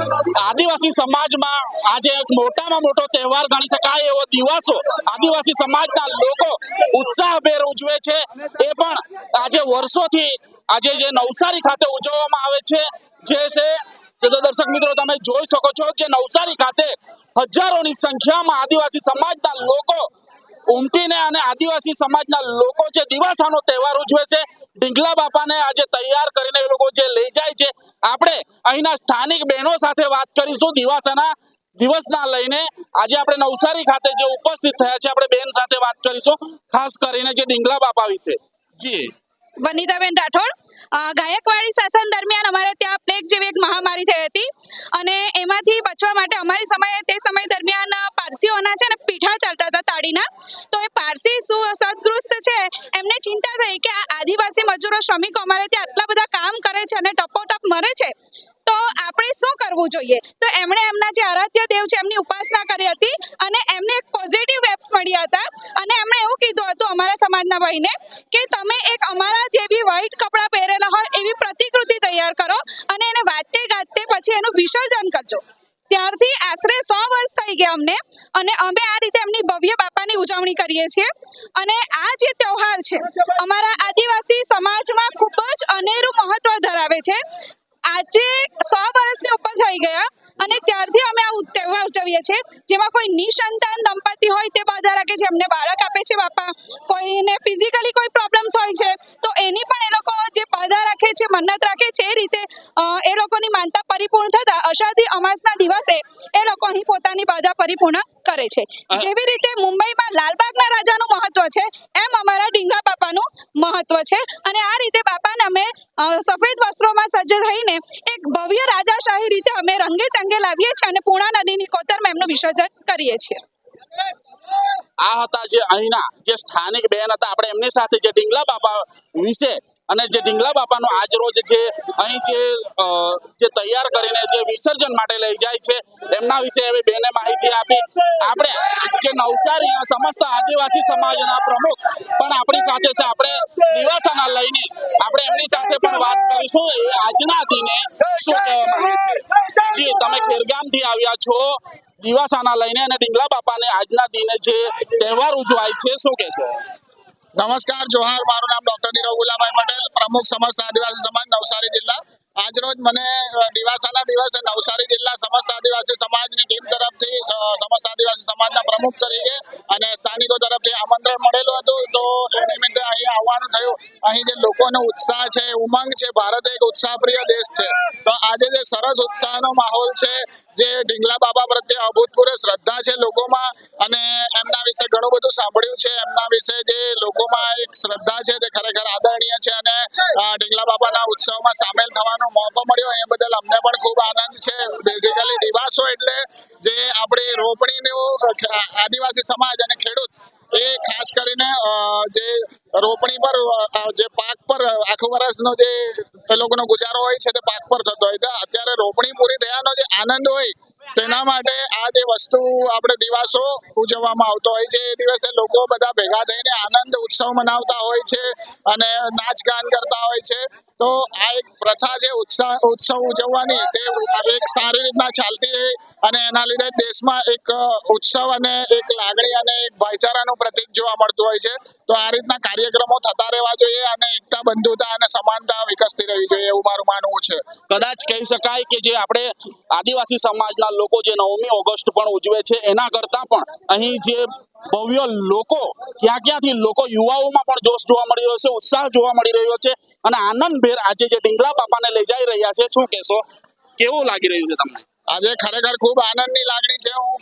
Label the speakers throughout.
Speaker 1: આદિવાસી સમાજમાં આજે મોટામાં મોટો તહેવાર ગણી શકાય એવો દિવસો આદિવાસી સમાજના લોકો ઉત્સાહભેર ઉજવે છે. એ પણ આજે વર્ષોથી આજે જે નવસારી ખાતે ઉજવવામાં આવે છે, જે છે દર્શક મિત્રો તમે જોઈ શકો છો જે નવસારી ખાતે હજારોની સંખ્યામાં આદિવાસી સમાજના લોકો ઉમટીને અને આદિવાસી સમાજના લોકો જે દિવાસાનો તહેવાર ઉજવે છે ઢીંગલા બાપાને આજે તૈયાર કરીને એ લોકો જે લઈ જાય છે, આપણે અહીંના સ્થાનિક બહેનો સાથે વાત કરીશું દિવાસાના દિવસના લઈને. આજે આપણે નવસારી ખાતે જે ઉપસ્થિત થયા છે, આપણે બેન સાથે વાત કરીશું, ખાસ કરીને જે ઢીંગલા બાપા વિશે. જી.
Speaker 2: વનિતાબેન રાઠોડ. ગાયકવાડી શાસન દરમિયાન અમારે ત્યાં પ્લેગ જેવી એક મહામારી થઈ હતી અને એમાંથી બચવા માટે અમારી સમયે તે સમય દરમિયાન પારસીઓના છે ને પીઠા ચાલતા હતા તાળીના તો એ પારસી સદગૃસ્ત છે, એમને ચિંતા થઈ કે આ આદિવાસી મજૂરો, શ્રમિકો અમારે ત્યાં આટલા બધા કામ કરે છે અને ટપોટપ મરે છે. તો આપણે શું કરવું જોઈએ? તો એમણે એમના જે આરાધ્ય દેવ છે, એમની ઉપાસના કરી હતી અને એમને એક પોઝિટિવ વેબ્સ મળ્યા હતા. અને એમણે એવું કીધું હતું અમારા સમાજના ભાઈને કે તમે એક અમારા જેવી વ્હાઈટ કપડાં પહેરેલા હોય એવી પ્રતિકૃતિ તૈયાર કરો અને એને વાતે ગાતે પછી એનું વિસર્જન કરજો. ત્યારથી આશરે સો વર્ષ થઈ ગયા અમને અને અમે આ રીતે એમની ભવ્ય બાપાની ઉજવણી કરીએ છીએ. અને આ જે તહેવાર છે, અમારા આદિવાસી સમાજમાં ખૂબ જ અનેરું મહત્વ ધરાવે છે. આજે સો વર્ષની ઉપર થઈ ગયા અને ત્યારથી અમે આ તહેવાર ઉજવીએ છીએ. જેમાં કોઈ નિસંતાન દંપતી હોય તે બાધા રાખે છે. એમને બાળક આપે છે બાપા. કોઈને ફિઝિકલી કોઈ પ્રોબ્લેમ્સ હોય છે તો એની પણ એ લોકો જે બાધા રાખે છે મન્નત રાખે છે એ રીતે એ લોકોની માનતા પરિપૂર્ણ થતા અષાઢી અમાસના દિવસે એ લોકો અહીં પોતાની બાધા પરિપૂર્ણ કરે છે. જેવી રીતે મુંબઈમાં લાલબાગના રાજાનું મહત્વ છે અમારા ડીંગા બાપાનું મહત્વ છે. અને આ રીતે બાપાને અમે સફેદ વસ્ત્રોમાં સજ્જ થઈને એક ભવ્ય રાજાશાહી રીતે અમે રંગે ચંગે લાવીએ છીએ અને પૂર્ણા નદીની કોતરમાં એમનું વિસર્જન કરીએ છીએ.
Speaker 1: આ હતા જે અહીંના જે સ્થાનિક બહેન હતા, આપણે એમની સાથે જે ડીંગલા બાપા વિશે અને જે ઢીંગલા બાપાનો આજ રોજ જે અહીં જે જે તૈયાર કરીને જે વિસર્જન માટે લઈ જાય છે, એમના વિશે હવે બેને માહિતી આપી. આપણે જે નવસારીના સમસ્ત આદિવાસી સમાજના પ્રમુખ પણ આપણી સાથે છે, આપણે દિવાસાના લઈને આપણે એમની સાથે પણ વાત કરીશું. એ આજના દિને શું કહેવા માંગે છે? જી, તમે ખેરગામથી આવ્યા છો, દિવાસાના લઈને અને ઢીંગલા બાપાને આજના દિને જે તહેવાર ઉજવાય છે, શું કહેશો?
Speaker 3: નમસ્કાર, જોહાર. મારું નામ ડોક્ટર નીરવ ગુલાભાઈ પટેલ, પ્રમુખ સમસ્ત આદિવાસી સમાજ, નવસારી જિલ્લા. આજરોજ મને દિવાસાના દિવસે નવસારી જિલ્લા સમસ્ત આદિવાસી સમાજની ટીમ તરફથી સમસ્ત આદિવાસી સમાજના પ્રમુખ તરીકે અને સ્થાનિકો તરફથી આમંત્રણ મળેલું હતું. તો, એ નિમિત્તે અહીં આવવાનું થયું. અહીં જે લોકોનો ઉત્સાહ છે ઉમંગ છે. ભારત એક ઉત્સાહપ્રિય દેશ છે. તો આજે જે સરસ ઉત્સાહનો માહોલ છે જે ઢીંગલા બાબા પ્રત્યે અભૂતપૂર્વ શ્રદ્ધા છે લોકોમાં અને એમના વિશે ઘણું બધું સાંભળ્યું છે. એમના વિશે જે લોકોમાં એક શ્રદ્ધા છે તે ખરેખર આદરણીય છે અને ઢીંગલા બાબાના ઉત્સવમાં સામેલ થવાનો મોકો મળ્યો. એ બદલ અમને પણ ખૂબ આનંદ છે. બેઝિકલી દિવાસો એટલે જે આપણી રોપણીનું આદિવાસી સમાજ અને ખેડૂત એ ખાસ કરીને જે રોપણી પર જે પાક પર આખું વર્ષનો જે એ લોકોનો ગુજારો હોય છે તે પાક પર થતો હોય તો અત્યારે રોપણી પૂરી થયાનો જે આનંદ હોય તેના માટે આ જે વસ્તુ આપણે દિવાસો ઉજવવામાં આવતો હોય છે, એ દિવસે લોકો બધા ભેગા થઈને આનંદ ઉત્સવ મનાવતા હોય છે અને નાચ ગાન કરતા હોય છે. તો આ એક પ્રથા છે ઉત્સાહ ઉત્સવ ઉજવવાની તે એક સારી રીતના ચાલતી રહી અને એના લીધે દેશમાં એક ઉત્સવ અને એક લાગણી અને એક ભાઈચારાનું પ્રતીક જોવા મળતું હોય છે. તો આ રીતના કાર્યક્રમો થતા રહેવા જોઈએ અને એકતા, બંધુતા અને સમાનતા વિકસતી રહેવી જોઈએ એવું મારું માનવું છે.
Speaker 1: કદાચ કહી શકાય કે જે આપણે આદિવાસી સમાજના લોકો જે નવમી ઓગસ્ટ પણ ઉજવે છે, એના કરતા પણ અહીં જે ભવ્ય લોકો, ક્યાં ક્યાંથી લોકો યુવાઓમાં પણ જોશ જોવા મળી રહ્યો છે, ઉત્સાહ જોવા મળી રહ્યો છે અને આનંદભેર આજે જે ડીંગલા બાપાને લઈ જઈ રહ્યા છે, શું કહેશો? કેવું લાગી રહ્યું છે તમને?
Speaker 3: આજે ખરેખર ખૂબ આનંદની લાગણી છે. હું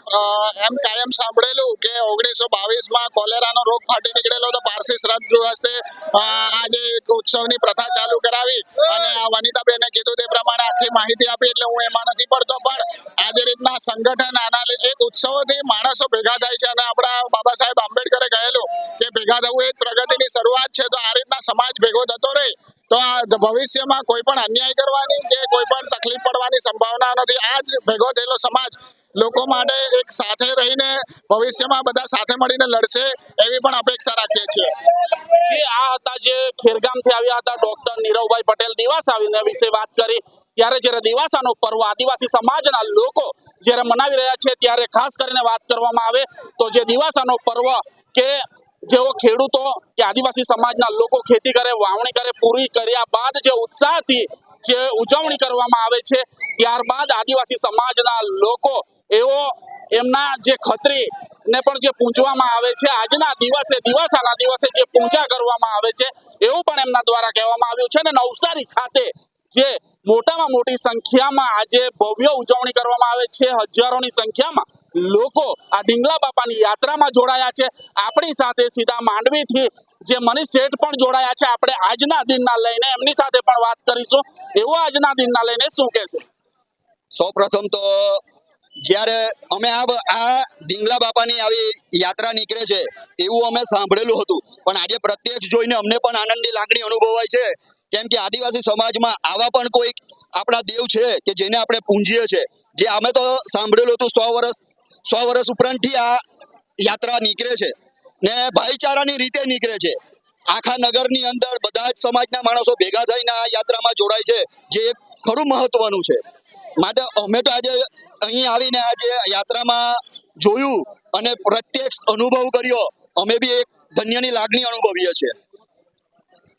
Speaker 3: એમ કાયમ સાંભળેલું કે ઓગણીસો બાવીસમાં કોલેરાનો રોગ ફાટી નીકળેલો તો પારસી શ્રદ્ધ દિવસે આજે ઉત્સવની પ્રથા ચાલુ કરાવી અને આ વનિતાબેને કીધું તે પ્રમાણે આખી માહિતી આપી એટલે હું એમાં નથી પડતો. પણ આજે રીતના સંગઠન આના એક ઉત્સવોથી માણસો ભેગા થાય છે અને આપણા બાબા સાહેબ આંબેડકરે કહેલું કે ભેગા થવું એ પ્રગતિની શરૂઆત છે. તો આ રીતના સમાજ ભેગો થતો રહે. તો આ ભવિષ્યમાં કોઈ પણ અન્યાય કરવાની કે કોઈ પણ તકલીફ પડવાની સંભાવના નથી. આ જ ભેગો થયેલો સમાજ લોકો માટે એક સાથે રહીને ભવિષ્યમાં બધા સાથે મળીને લડશે એવી પણ અપેક્ષા રાખીએ છીએ.
Speaker 1: જે આ હતા, જે ખેરગામથી આવ્યા હતા, ડોક્ટર નીરવભાઈ પટેલ દિવસ આવીને વિશે વાત કરી, ત્યારે જ્યારે દિવાસાનો પર્વ આદિવાસી સમાજના લોકો જ્યારે મનાવી રહ્યા છે, ત્યારે ખાસ કરીને વાત કરવામાં આવે તો જે દિવાસાનો પર્વ કે જેઓ ખેડૂતો કે આદિવાસી સમાજના લોકો ખેતી કરે, વાવણી કરે, પૂરી કર્યા બાદ જે ઉત્સાહથી જે ઉજવણી કરવામાં આવે છે, ત્યારબાદ આદિવાસી સમાજના લોકો એવો એમના જે ખત્રી ને પણ જે પૂંજવામાં આવે છે, આજના દિવસે, દિવાસાના દિવસે જે પૂજા કરવામાં આવે છે, એવું પણ એમના દ્વારા કહેવામાં આવ્યું છે. અને નવસારી ખાતે જે મોટામાં મોટી સંખ્યામાં આજે ભવ્ય ઉજવણી કરવામાં આવે છે, હજારોની સંખ્યામાં લોકો આ ડીંગલા બાપાની યાત્રામાં જોડાયા છે. આપણી સાથે સીધા માંડવીથી જે મનીષ શેઠ પણ જોડાયા છે. આપણે આજના દિનના લઈને એમની સાથે પણ વાત કરીશું. એવો આજના દિનના લઈને શું કહેશે?
Speaker 4: સૌ પ્રથમ તો જ્યારે અમે આ આ ઢીંગલા બાપાની આવી યાત્રા નીકળે છે, એવું અમે સાંભળેલું હતું. પણ આજે પ્રત્યક્ષ જોઈને અમને પણ આનંદની લાગણી અનુભવાય છે. કેમ કે આદિવાસી સમાજમાં આવા પણ કોઈક આપણા દેવ છે કે જેને આપણે પૂંજીએ છે. જે અમે તો સાંભળેલું હતું સો વર્ષ સો વર્ષ ઉપરાંતથી આ યાત્રા નીકળે છે ને ભાઈચારાની રીતે નીકળે છે. આખા નગરની અંદર બધા જ સમાજના માણસો ભેગા થઈને આ યાત્રામાં જોડાય છે, જે એક ખરું મહત્વનું છે. માટે અમે તો આજે અહીં આવીને આજે યાત્રામાં જોયું અને પ્રત્યક્ષ અનુભવ કર્યો. અમે બી એક ધન્યની લાગણી અનુભવીએ છીએ.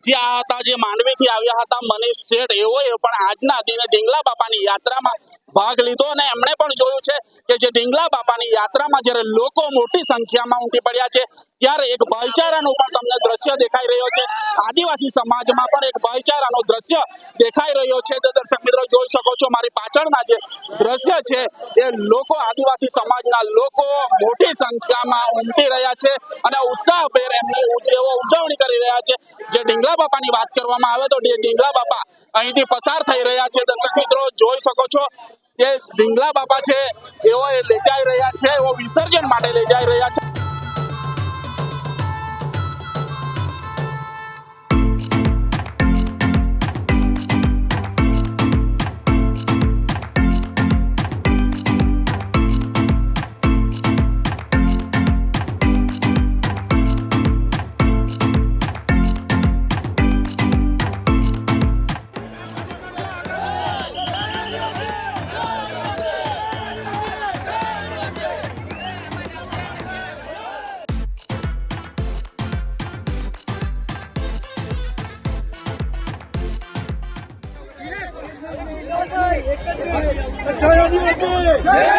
Speaker 1: જે આ હતા, જે માંડવીથી આવ્યા હતા, મનીષ શેઠ એવો પણ આજના દિને ઢીંગલા બાપાની યાત્રામાં ભાગ લીધો અને એમણે પણ જોયું છે જે ઢીંગલા બાપાની યાત્રામાં જ્યારે લોકો મોટી સંખ્યામાં ઉમટી પડ્યા છે, ત્યારે એક ભાઈચારાનું પણ તમને દ્રશ્ય દેખાઈ રહ્યો છે. આદિવાસી સમાજમાં પણ એક ભાઈચારાનો દ્રશ્ય દેખાઈ રહ્યો છે. તો દર્શક મિત્રો, જોઈ શકો છો મારી પાછળના જે દ્રશ્ય છે, એ લોકો આદિવાસી સમાજના લોકો મોટી સંખ્યામાં ઉમટી રહ્યા છે અને ઉત્સાહભેર એમની એવો ઉજવણી કરી રહ્યા છે. જે ડીંગલા બાપાની વાત કરવામાં આવે તો ડીંગલા બાપા અહીંથી પસાર થઈ રહ્યા છે. દર્શક મિત્રો, જોઈ શકો છો કે ડીંગલા બાપા છે, એઓ એ લઈ જઈ રહ્યા છે, એઓ વિસર્જન માટે લઈ જઈ રહ્યા છે.
Speaker 5: જય